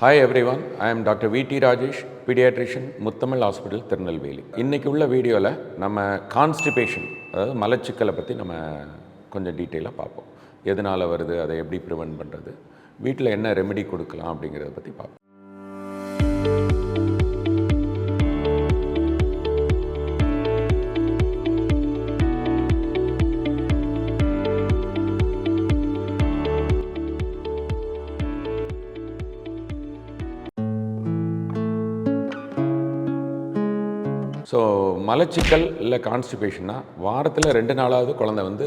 Hi everyone I am doctor V T Rajesh paediatrician Muthamizh hospital Tirunelveli இன்றைக்கி உள்ள வீடியோவில் நம்ம கான்ஸ்டிபேஷன் அதாவது மலச்சிக்கலை பற்றி நம்ம கொஞ்சம் டீட்டெயிலாக பார்ப்போம். எதனால் வருது அதை எப்படி ப்ரிவென்ட் பண்ணுறது வீட்டில் என்ன ரெமெடி கொடுக்கலாம் அப்படிங்கிறத பற்றி பார்ப்போம். ஸோ மலச்சிக்கல் இல்லை கான்ஸ்டிபேஷன்னா வாரத்தில் ரெண்டு நாளாவது குழந்தை வந்து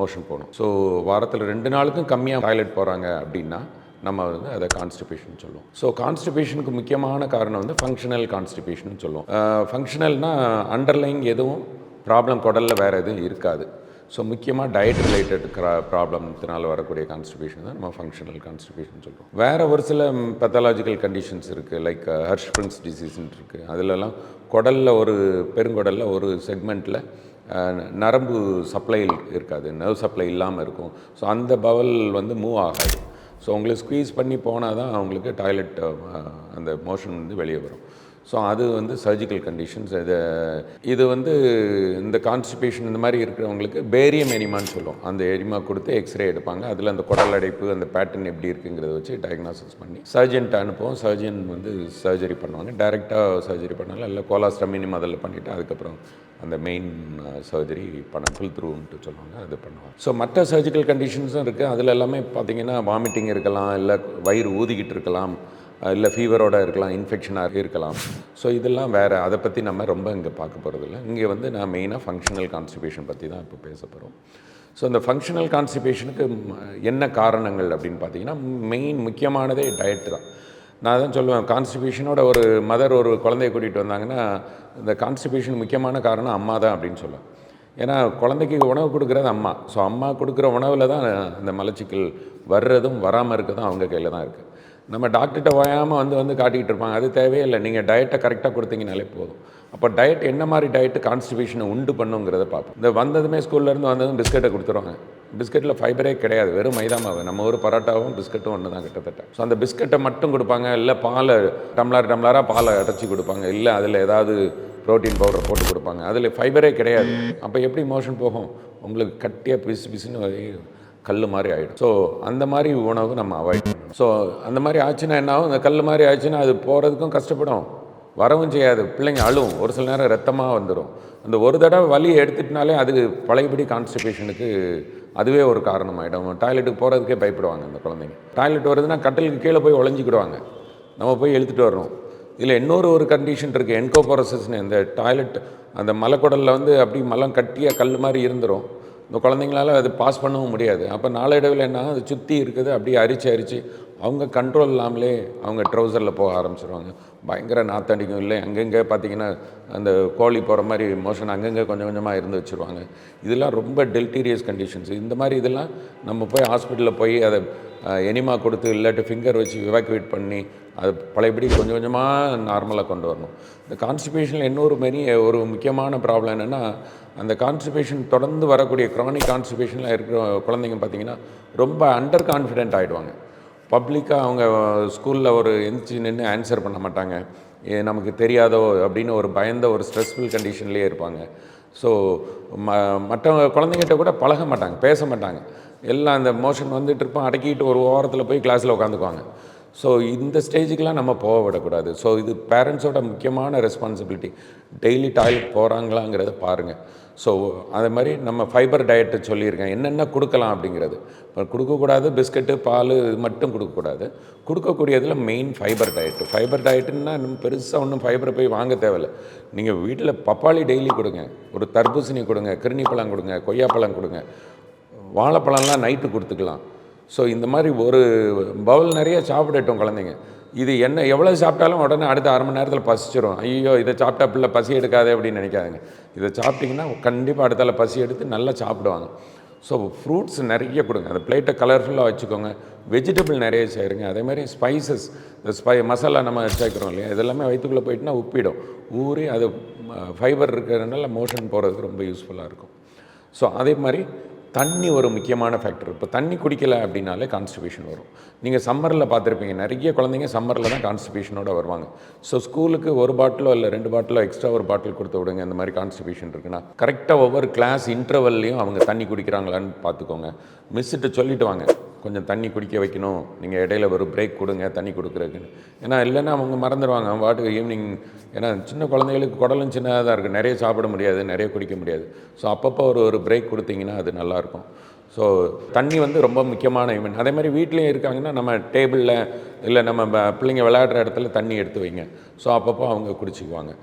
மோஷன் போகணும். ஸோ வாரத்தில் ரெண்டு நாளுக்கும் கம்மியாக டாய்லெட் போகிறாங்க அப்படின்னா நம்ம வந்து அதை கான்ஸ்டிபேஷன் சொல்லுவோம். ஸோ கான்ஸ்டிபேஷனுக்கு முக்கியமான காரணம் வந்து ஃபங்க்ஷனல் கான்ஸ்டிபேஷன் சொல்லுவோம். ஃபங்க்ஷனல்னால் அண்டர்லைங் எதுவும் ப்ராப்ளம் குடலில் வேறு எதுவும் இருக்காது. ஸோ முக்கியமாக டயட் ரிலேட்டட் க்ரா ப்ராப்ளத்தினால வரக்கூடிய கான்ஸ்டிபேஷன் தான் நம்ம ஃபங்க்ஷனல் கான்ஸ்டிபேஷன் சொல்கிறோம் வேறு ஒரு சில பெத்தாலாஜிக்கல் கண்டிஷன்ஸ் இருக்குது லைக் ஹர்ஷ்பிரின்ஸ் டிசீஸ்ன்னு இருக்குது அதிலெல்லாம் குடலில் ஒரு பெருங்குடலில் ஒரு செக்மெண்ட்டில் நரம்பு சப்ளை இருக்காது. நர்வ் சப்ளை இல்லாமல் இருக்கும். ஸோ அந்த பவல் வந்து மூவ் ஆகாது. ஸோ உங்களுக்கு ஸ்குவீஸ் பண்ணி போனால் தான் அவங்களுக்கு டாய்லெட் அந்த மோஷன் வந்து வெளியே வரும். ஸோ அது வந்து சர்ஜிக்கல் கண்டிஷன்ஸ் இது இது வந்து இந்த கான்ஸ்டிபேஷன் இந்த மாதிரி இருக்கிறவங்களுக்கு பேரியம் எனிமான்னு சொல்லுவோம். அந்த எரிமா கொடுத்து எக்ஸ்ரே எடுப்பாங்க. அதில் அந்த குடல் அடைப்பு அந்த பேட்டர்ன் எப்படி இருக்குங்கிறத வச்சு டயக்னாசிஸ் பண்ணி சர்ஜன்ட்ட அனுப்புவோம். சர்ஜன் வந்து சர்ஜரி பண்ணுவாங்க. டைரெக்டாக சர்ஜரி பண்ணாலும் இல்லை கோலாஸ்டமினி முதல்ல பண்ணிவிட்டு அதுக்கப்புறம் அந்த மெயின் சர்ஜரி பண்ண ஃபுல் த்ரூன்ட்டு சொல்லுவாங்க. அது பண்ணுவாங்க. ஸோ மற்ற சர்ஜிக்கல் கண்டிஷன்ஸும் இருக்குது அதில் எல்லாமே பார்த்தீங்கன்னா வாமிட்டிங் இருக்கலாம் இல்லை வயிறு ஊதிக்கிட்டு இருக்கலாம். இல்லை ஃபீவரோடு இருக்கலாம் இன்ஃபெக்ஷனாக இருக்கலாம். ஸோ இதெல்லாம் வேறு அதை பற்றி நம்ம ரொம்ப இங்கே பார்க்க போகிறதில்ல இங்கே வந்து நான் மெயினாக ஃபங்க்ஷனல் கான்ஸ்டிபேஷன் பற்றி தான் இப்போ பேச போகிறோம் ஸோ இந்த ஃபங்க்ஷனல் கான்ஸ்டிபேஷனுக்கு என்ன காரணங்கள் அப்படின்னு பார்த்தீங்கன்னா மெயின் முக்கியமானதே டயட் தான். நான் தான் சொல்லுவேன் கான்ஸ்டிபேஷனோட ஒரு மதர் ஒரு குழந்தைய கூட்டிகிட்டு வந்தாங்கன்னா இந்த கான்ஸ்டிபேஷன் முக்கியமான காரணம் அம்மா தான் அப்படின்னு சொல்லுவேன். ஏன்னா குழந்தைக்கு உணவு கொடுக்குறது அம்மா. ஸோ அம்மா கொடுக்குற உணவில் தான் அந்த மலச்சிக்கல் வர்றதும் வராமல் இருக்கிறதும் அவங்க கையில் தான் இருக்குது நம்ம டாக்டர்கிட்ட ஓயாமல் வந்து வந்து காட்டிக்கிட்டு இருப்பாங்க. அது தேவையில்லை. நீங்கள் டயட்டை கரெக்டாக கொடுத்தீங்கனாலே போதும். அப்போ டயட் என்ன மாதிரி டயட்டு கான்ஸ்டிபியூஷனை உண்டு பண்ணுங்கிறத பார்ப்போம். இந்த வந்ததுமே ஸ்கூல்லேருந்து வந்ததும் பிஸ்கெட்டை கொடுத்துருவாங்க. பிஸ்கெட்டில் ஃபைபரே கிடையாது. வெறும் மைதா மாவு. நம்ம ஒரு பரோட்டாவும் பிஸ்கட்டும் ஒன்று தான் கிட்டத்தட்ட. ஸோ அந்த பிஸ்கெட்டை மட்டும் கொடுப்பாங்க. இல்லை பாலை டம்ளர் டம்ளராக பாலை அடைச்சி கொடுப்பாங்க. இல்லை அதில் ஏதாவது ப்ரோட்டீன் பவுடர் போட்டு கொடுப்பாங்க. அதில் ஃபைபரே கிடையாது. அப்போ எப்படி மோஷன் போகும்? உங்களுக்கு கட்டியாக பிசு பிசுன்னு கல் மாதிரி ஆகிடும் ஸோ அந்த மாதிரி உணவு நம்ம அவாய்ட் பண்ணணும். ஸோ அந்த மாதிரி ஆச்சுன்னா என்ன ஆகும்? அந்த கல் மாதிரி ஆச்சுன்னா அது போகிறதுக்கும் கஷ்டப்படும். வரவும் செய்யாது. பிள்ளைங்க அழுவும். ஒரு சில நேரம் ரத்தமாக வந்துடும் அந்த ஒரு தடவை வலியை எடுத்துட்டினாலே அது பழையபடி கான்ஸ்டிபேஷனுக்கு அதுவே ஒரு காரணமாயிடும். டாய்லெட்டுக்கு போகிறதுக்கே பயப்படுவாங்க அந்த குழந்தைங்க. டாய்லெட் வருதுன்னா கட்டலுக்கு கீழே போய் ஒழிஞ்சிக்கிடுவாங்க நம்ம போய் எழுத்துட்டு வரணும் இதில் இன்னொரு ஒரு கண்டிஷன் இருக்குது என்கோபோரசஸ்னு இந்த டாய்லெட் அந்த மலைக்குடலில் வந்து அப்படி மலம் கட்டியாக கல் மாதிரி இருந்துடும் இந்த குழந்தைங்களால அது பாஸ் பண்ணவும் முடியாது. அப்போ நாளடைவில் என்ன அது சுற்றி இருக்குது அப்படியே அரிச்சு அரிச்சு அவங்க கண்ட்ரோல் இல்லாமலே அவங்க ட்ரௌசரில் போக ஆரம்பிச்சிருவாங்க. பயங்கர நாத்தடிக்கும் இல்லை அங்கங்கே பார்த்தீங்கன்னா அந்த கோழி போகிற மாதிரி மோஷன் அங்கங்கே கொஞ்சம் கொஞ்சமாக இருந்து வச்சுருவாங்க. இதெல்லாம் ரொம்ப டெல்டீரியஸ் கண்டிஷன்ஸ் இந்த மாதிரி இதெல்லாம் நம்ம போய் ஹாஸ்பிட்டலில் போய் அதை எனிமா கொடுத்து இல்லாட்டி ஃபிங்கர் வச்சு இவாக்குவேட் பண்ணி அது பழையபடி கொஞ்சம் கொஞ்சமாக நார்மலாக கொண்டு வரணும். இந்த கான்ஸ்டிபேஷனில் இன்னொரு மாரி ஒரு முக்கியமான ப்ராப்ளம் என்னென்னா அந்த கான்ஸ்டிபேஷன் தொடர்ந்து வரக்கூடிய க்ரானிக் கான்ஸ்டிபேஷனில் இருக்கிற குழந்தைங்க பார்த்திங்கன்னா ரொம்ப அண்டர் கான்ஃபிடென்ட் ஆகிடுவாங்க பப்ளிக்காக அவங்க ஸ்கூலில் ஒரு எந்திரிச்சு நின்று ஆன்சர் பண்ண மாட்டாங்க. ஏ நமக்கு தெரியாதோ அப்படின்னு ஒரு பயந்த ஒரு ஸ்ட்ரெஸ்ஃபுல் கண்டிஷன்லேயே இருப்பாங்க. ஸோ ம மற்றவங்க குழந்தைங்கிட்ட கூட பழக மாட்டாங்க பேச மாட்டாங்க. எல்லாம் அந்த மோஷன் வந்துட்டு இருப்போம் அடக்கிட்டு ஒரு ஓரத்தில் போய் கிளாஸில் உட்காந்துக்குவாங்க. ஸோ இந்த ஸ்டேஜுக்கெலாம் நம்ம போக விடக்கூடாது. ஸோ இது பேரண்ட்ஸோட முக்கியமான ரெஸ்பான்சிபிலிட்டி டெய்லி டாய்லெட் போகிறாங்களாங்கிறத பாருங்கள் ஸோ அதே மாதிரி நம்ம ஃபைபர் டயட்டு சொல்லியிருக்கேன். என்னென்ன கொடுக்கலாம் அப்படிங்கிறது. இப்போ கொடுக்கக்கூடாது பிஸ்கட்டு பால் இது மட்டும் கொடுக்கக்கூடாது. கொடுக்கக்கூடியதில் மெயின் ஃபைபர் டயட்டு ஃபைபர் டயட்டுன்னா இன்னும் பெருசாக ஒன்றும் ஃபைபரை போய் வாங்க தேவையில்லை. நீங்கள் வீட்டில் பப்பாளி டெய்லி கொடுங்க. ஒரு தர்பூசணி கொடுங்க கிருணிப்பழம் கொடுங்க கொய்யாப்பழம் கொடுங்க. வாழைப்பழம்லாம் நைட்டு கொடுத்துக்கலாம். ஸோ இந்த மாதிரி ஒரு பவுல் நிறைய சாப்பிடட்டும் குழந்தைங்க. இது என்ன எவ்வளோ சாப்பிட்டாலும் உடனே அடுத்த அரை மணி நேரத்தில் பசிச்சிடும் ஐயோ இதை சாப்பிட்டா பிள்ளை பசி எடுக்காதே அப்படின்னு நினைக்காதுங்க. இதை சாப்பிட்டிங்கன்னா கண்டிப்பாக அடுத்தால பசி எடுத்து நல்லா சாப்பிடுவாங்க. ஸோ ஃப்ரூட்ஸ் நிறைய கொடுங்க. அந்த பிளேட்டை கலர்ஃபுல்லாக வச்சுக்கோங்க. வெஜிடபிள் நிறைய சேருங்க. அதே மாதிரி ஸ்பைசஸ் இந்த ஸ்பை மசாலா நம்ம சேர்க்குறோம் இல்லையா? இதெல்லாமே வயிற்றுக்குள்ளே போயிட்டுனா உப்பிடும். ஊறி அது ஃபைபர் இருக்கிறதுனால மோஷன் போகிறதுக்கு ரொம்ப யூஸ்ஃபுல்லாக இருக்கும். ஸோ அதே மாதிரி தண்ணி ஒரு முக்கியமான ஃபேக்டர் இப்போ தண்ணி குடிக்கலை அப்படின்னாலே கான்ஸ்டிபேஷன் வரும். நீங்கள் சம்மரில் பார்த்துருப்பீங்க நிறைய குழந்தைங்க சம்மரில் தான் கான்ஸ்டிபேஷனோட வருவாங்க. ஸோ ஸ்கூலுக்கு ஒரு பாட்டிலோ இல்லை ரெண்டு பாட்டிலோ எக்ஸ்ட்ரா ஒரு பாட்டில் கொடுத்து விடுங்க இந்த மாதிரி கான்ஸ்டிபேஷன் இருக்குன்னா கரெக்டாக ஒவ்வொரு கிளாஸ் இன்டர்வல்லையும் அவங்க தண்ணி குடிக்கிறாங்களான்னு பார்த்துக்கோங்க. மிஸ்ஸுட்டு சொல்லிட்டு வாங்க. கொஞ்சம் தண்ணி குடிக்க வைக்கணும். நீங்கள் இடையில ஒரு பிரேக் கொடுங்க தண்ணி கொடுக்குறதுக்குன்னு ஏன்னா இல்லைன்னா அவங்க மறந்துடுவாங்க அவங்க பாட்டுக்கு ஈவினிங் ஏன்னா சின்ன குழந்தைகளுக்கு குடலும் சின்னதாக தான் இருக்குது நிறைய சாப்பிட முடியாது நிறைய குடிக்க முடியாது. ஸோ அப்பப்போ ஒரு ஒரு பிரேக் கொடுத்தீங்கன்னா அது நல்லாயிருக்கும். ஸோ தண்ணி வந்து ரொம்ப முக்கியமான ஈவெண்ட் அதே மாதிரி வீட்லேயும் இருக்காங்கன்னா நம்ம டேபிளில் இல்லை நம்ம பிள்ளைங்க விளையாடுற இடத்துல தண்ணி எடுத்து வைங்க. ஸோ அப்பப்போ அவங்க குடிச்சிக்குவாங்க.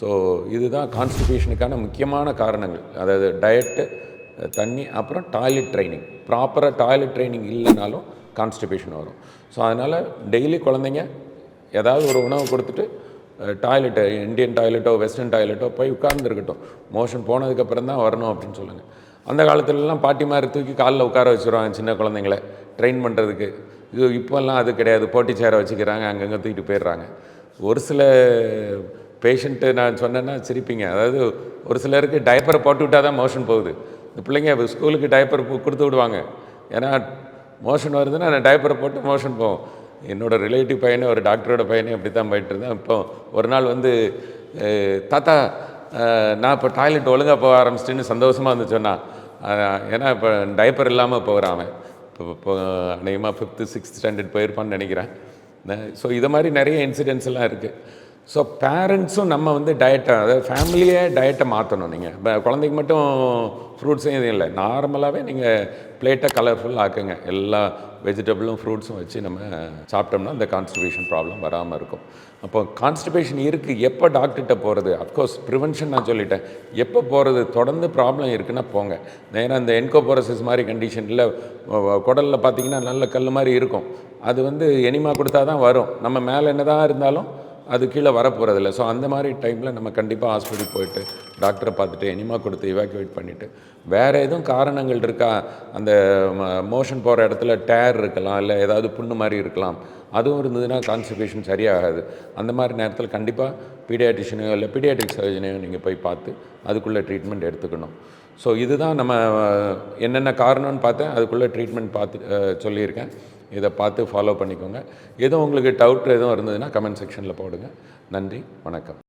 ஸோ இதுதான் கான்ஸ்டிபியூஷனுக்கான முக்கியமான காரணங்கள். அதாவது டயட்டு தண்ணி அப்புறம் டாய்லெட் ட்ரைனிங் ப்ராப்பராக டாய்லெட் ட்ரைனிங் இல்லைனாலும் கான்ஸ்டிபேஷன் வரும். ஸோ அதனால் டெய்லி குழந்தைங்க ஏதாவது ஒரு உணவு கொடுத்துட்டு டாய்லெட்டு இந்தியன் டாய்லெட்டோ வெஸ்டர்ன் டாய்லெட்டோ போய் உட்கார்ந்துருக்கட்டும் மோஷன் போனதுக்கப்புறம் தான் வரணும் அப்படின்னு சொல்லுங்கள் அந்த காலத்துலலாம் பாட்டி மாதிரி தூக்கி காலில் உட்கார வச்சுருவாங்க சின்ன குழந்தைங்கள. ட்ரெயின் பண்ணுறதுக்கு இது இப்போல்லாம் அது கிடையாது. போட்டி சேரை வச்சுக்கிறாங்க அங்கங்கே தூக்கிட்டு போயிடுறாங்க. ஒரு சில பேஷண்ட்டு நான் சொன்னேன்னா சிரிப்பீங்க. அதாவது ஒரு சிலருக்கு டயப்பரை போட்டு விட்டால் தான் மோஷன் போகுது. இந்த பிள்ளைங்க ஸ்கூலுக்கு டைப்பர் கொடுத்து விடுவாங்க. ஏன்னா மோஷன் வருதுன்னா நான் டயப்பரை போட்டு மோஷன் போவோம். என்னோட ரிலேட்டிவ் பையனே ஒரு டாக்டரோட பையனே அப்படி தான் போயிட்டு இருந்தேன். இப்போ ஒரு நாள் வந்து தாத்தா நான் இப்போ டாய்லெட் ஒழுங்காக போக ஆரம்பிச்சிட்டுன்னு சந்தோஷமாக வந்து சொன்னான். ஏன்னா இப்போ டைப்பர் இல்லாமல் போகிறான் அவன். இப்போ இப்போ அநேகமாக ஃபிஃப்த்து சிக்ஸ்த் ஸ்டாண்டர்ட் போயிருப்பான்னு நினைக்கிறேன். ஸோ இது மாதிரி நிறைய இன்சிடென்ட்ஸ் எல்லாம் இருக்குது ஸோ பேரண்ட்ஸும் நம்ம வந்து டயட்டை அதாவது ஃபேமிலியே டயட்டை மாற்றணும் நீங்கள் இப்போ குழந்தைக்கு மட்டும் ஃப்ரூட்ஸும் எதுவும் இல்லை. நார்மலாகவே நீங்கள் பிளேட்டை கலர்ஃபுல் ஆக்குங்க. எல்லா வெஜிடபிளும் ஃப்ரூட்ஸும் வச்சு நம்ம சாப்பிட்டோம்னா அந்த கான்ஸ்டிபேஷன் ப்ராப்ளம் வராமல் இருக்கும். அப்போ கான்ஸ்டிபேஷன் இருக்குது எப்போ டாக்டர்கிட்ட போகிறது அஃப்கோர்ஸ் ப்ரிவென்ஷன் நான் சொல்லிட்டேன். எப்போ போகிறது தொடர்ந்து ப்ராப்ளம் இருக்குன்னா போங்க. நேராக இந்த என்கோபோரசிஸ் மாதிரி கண்டிஷனில் குடலில் பார்த்தீங்கன்னா நல்ல கல் மாதிரி இருக்கும். அது வந்து எனிமா கொடுத்தா தான் வரும். நம்ம மேலே என்ன தான் இருந்தாலும் அது கீழே வரப்போகிறதில்ல ஸோ அந்த மாதிரி டைமில் நம்ம கண்டிப்பாக ஹாஸ்பிட்டல் போயிட்டு டாக்டரை பார்த்துட்டு எனிமா கொடுத்து இவாக்குவேட் பண்ணிவிட்டு வேறு எதுவும் காரணங்கள் இருக்கா? அந்த மோஷன் போகிற இடத்துல டேர் இருக்கலாம் இல்லை ஏதாவது புண்ணு மாதிரி இருக்கலாம். அதுவும் இருந்ததுன்னா கான்ஸ்டிபேஷன் சரியாகாது. அந்த மாதிரி நேரத்தில் கண்டிப்பாக பீடியாட்ரிஷனையோ இல்லை பீடியாட்ரிக் சர்ஜனையோ நீங்கள் போய் பார்த்து அதுக்குள்ளே ட்ரீட்மெண்ட் எடுத்துக்கணும். ஸோ இதுதான் நம்ம என்னென்ன காரணம்னு பார்த்தேன் அதுக்குள்ளே ட்ரீட்மெண்ட் பார்த்து சொல்லியிருக்கேன். இதை பார்த்து ஃபாலோ பண்ணிக்கோங்க. எதுவும் உங்களுக்கு டவுட் எதுவும் இருந்ததுன்னா கமெண்ட் செக்ஷனில் போடுங்க. நன்றி வணக்கம்.